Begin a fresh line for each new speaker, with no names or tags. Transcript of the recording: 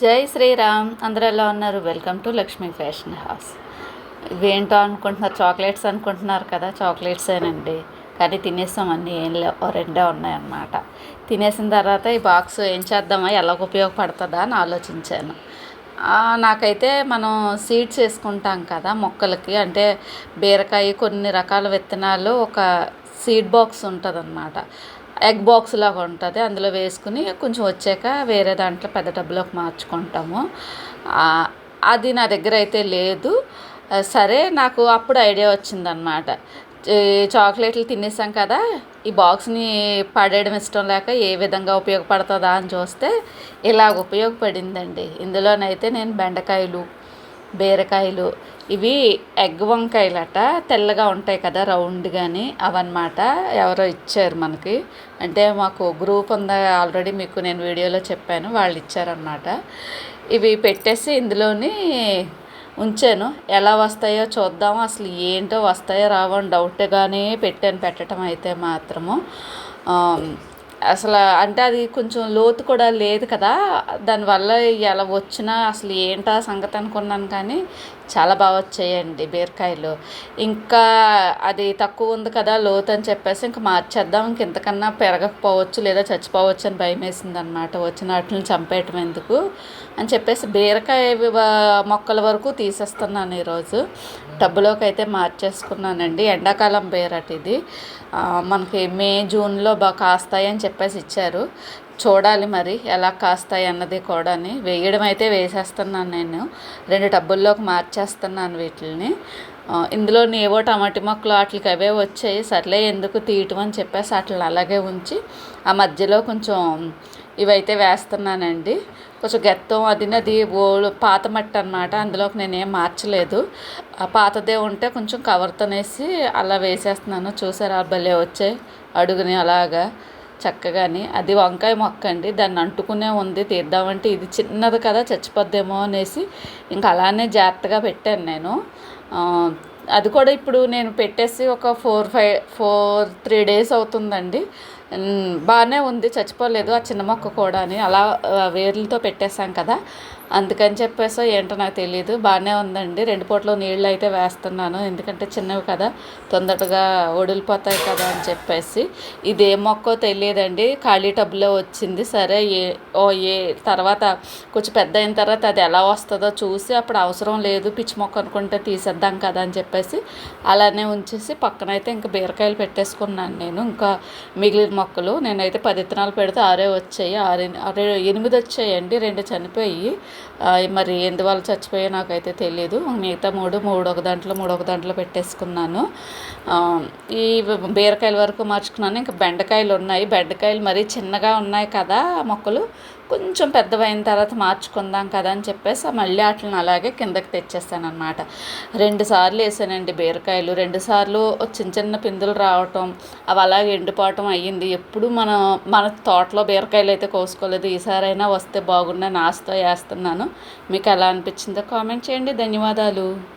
జై శ్రీరామ్ అందరూ ఎలా ఉన్నారు? Welcome to Lakshmi fashion house ఇవేంటో అనుకుంటున్నారు? చాక్లెట్స్ అనుకుంటున్నారు కదా? చాక్లెట్సేనండి కానీ తినేస్తాం అన్నీ ఏం లేవు. రెండే ఉన్నాయన్నమాట. తినేసిన తర్వాత ఈ బాక్స్ ఏం చేద్దామా? ఎలా ఉపయోగపడుతుందా? అని ఆలోచించాను. నాకైతే మనం సీడ్స్ వేసుకుంటాం కదా మొక్కలకి. అంటే బీరకాయ కొన్ని రకాల విత్తనాలు ఒక సీడ్ బాక్స్ ఉంటుంది ఎగ్ బాక్స్ లాగా ఉంటుంది. అందులో వేసుకుని కొంచెం వచ్చాక వేరే దాంట్లో పెద్ద డబ్బులోకి మార్చుకుంటాము. అది నా దగ్గర అయితే లేదు. సరే నాకు అప్పుడు ఐడియా వచ్చిందనమాట చాక్లెట్లు తినేసాం కదా ఈ బాక్స్ని పడేయడం ఇష్టం లేక ఏ విధంగా ఉపయోగపడుతుందా అని చూస్తే ఇలాగ ఉపయోగపడిందండి. ఇందులోనైతే నేను బెండకాయలు బీరకాయలు. ఇవి ఎగ్ వంకాయలట తెల్లగా ఉంటాయి కదా రౌండ్ కానీ అవన్నమాట. ఎవరో ఇచ్చారు మనకి. అంటే మాకు గ్రూప్ ఉందా ఆల్రెడీ మీకు నేను వీడియోలో చెప్పాను వాళ్ళు ఇచ్చారనమాట ఇవి పెట్టేసి ఇందులోని ఉంచాను. ఎలా వస్తాయో చూద్దాం అసలు ఏంటో వస్తాయో రావో అని డౌట్గానే పెట్టాను పెట్టడం అయితే మాత్రము. అసలు అంటే అది కొంచెం లోతు కూడా లేదు కదా. దానివల్ల ఎలా వచ్చినా అసలు ఏంటా సంగతి అనుకున్నాను కానీ చాలా బాగా వచ్చాయండి బీరకాయలు. ఇంకా అది తక్కువ ఉంది కదా లోతు అని చెప్పేసి ఇంకా మార్చేద్దాం. ఇంక ఇంతకన్నా పెరగకపోవచ్చు లేదా చచ్చిపోవచ్చు అని భయం వేసింది అనమాట వచ్చిన వాటిని చంపేయటం ఎందుకు అని చెప్పేసి బీరకాయ మొక్కల వరకు తీసేస్తున్నాను ఈరోజు. టబ్బులోకి అయితే మార్చేసుకున్నానండి. ఎండాకాలం బీరట ఇది మనకి మే జూన్లో బాగా కాస్తాయి అని చెప్పేసి ఇచ్చారు. చూడాలి మరి ఎలా కాస్తాయి అన్నది కూడాని వేయడం అయితే వేసేస్తున్నాను నేను. రెండు టబ్బుల్లోకి మార్చేస్తున్నాను వీటిని ఇందులో ఇందులోని ఏవో మొక్కలు వాటికి అవే వచ్చాయి. సర్లే ఎందుకు తీయటం అని చెప్పేసి వాటిని అలాగే ఉంచి ఆ మధ్యలో కొంచెం ఇవైతే వేస్తున్నానండి. కొంచెం గెత్తం అది అది ఓల్డ్ పాత మట్టి అనమాట అందులోకి నేనేం మార్చలేదు. ఆ పాతదే ఉంటే కొంచెం కవర్తోనేసి అలా వేసేస్తున్నాను. చూసారా? భలే వచ్చాయి అడుగుని అలాగా. చక్కగాని. అది వంకాయ మొక్క అండి దాన్ని అంటుకునే ఉంది. తీద్దామంటే ఇది చిన్నది కదా చచ్చిపోద్దేమో అనేసి ఇంకా అలానే జాగ్రత్తగా పెట్టాను నేను. అది కూడా ఇప్పుడు నేను పెట్టేసి ఒక four five four three days అవుతుందండి. బాగానే ఉంది చచ్చిపోలేదు ఆ చిన్న మొక్క కూడా అని. అలా వేర్లతో పెట్టేశాం కదా. అందుకని చెప్పేసో ఏంటో నాకు తెలియదు బాగానే ఉందండి. రెండు పూటలో నీళ్ళు అయితే వేస్తున్నాను. ఎందుకంటే చిన్నవి కదా. తొందరగా ఒడిలిపోతాయి కదా అని చెప్పేసి. ఇది ఏ మొక్కో తెలియదండి. ఖాళీ టబ్లో వచ్చింది. సరే ఏ ఓ ఏ తర్వాత కొంచెం పెద్ద అయిన తర్వాత అది ఎలా వస్తుందో చూసి అప్పుడు అవసరం లేదు. పిచ్చి మొక్క అనుకుంటే తీసేద్దాం కదా అని చెప్పేసి అలానే ఉంచేసి పక్కనైతే ఇంకా బీరకాయలు పెట్టేసుకున్నాను నేను. ఇంకా మిగిలిన మొక్కలు. నేనైతే పది విత్తనాలు పెడితే ఆరే వచ్చాయి. ఆరే ఆరే ఎనిమిది వచ్చాయండి. రెండు చనిపోయి. మరి ఎందువల్ల చచ్చిపోయాయి నాకైతే తెలియదు మిగతా మూడు మూడు ఒక దాంట్లో మూడు ఒక దాంట్లో పెట్టేసుకున్నాను. ఈ బీరకాయల వరకు మార్చుకున్నాను. ఇంకా బెండకాయలు ఉన్నాయి. బెండకాయలు మరీ చిన్నగా ఉన్నాయి కదా మొక్కలు. కొంచెం పెద్దవైన తర్వాత మార్చుకుందాం కదా అని చెప్పేసి మళ్ళీ వాటిని అలాగే కిందకి తెచ్చేస్తానమాట రెండు సార్లు వేసానండి బీరకాయలు. రెండు సార్లు చిన్న చిన్న పిందులు రావటం అవి అలాగే ఎండిపోవటం అయ్యింది. ఎప్పుడు మనం మన తోటలో బీరకాయలు అయితే కోసుకోలేదు. ఈసారైనా వస్తే బాగుండని ఆశతో వేస్తున్నాను. మీకు ఎలా అనిపించిందో కామెంట్ చేయండి. ధన్యవాదాలు.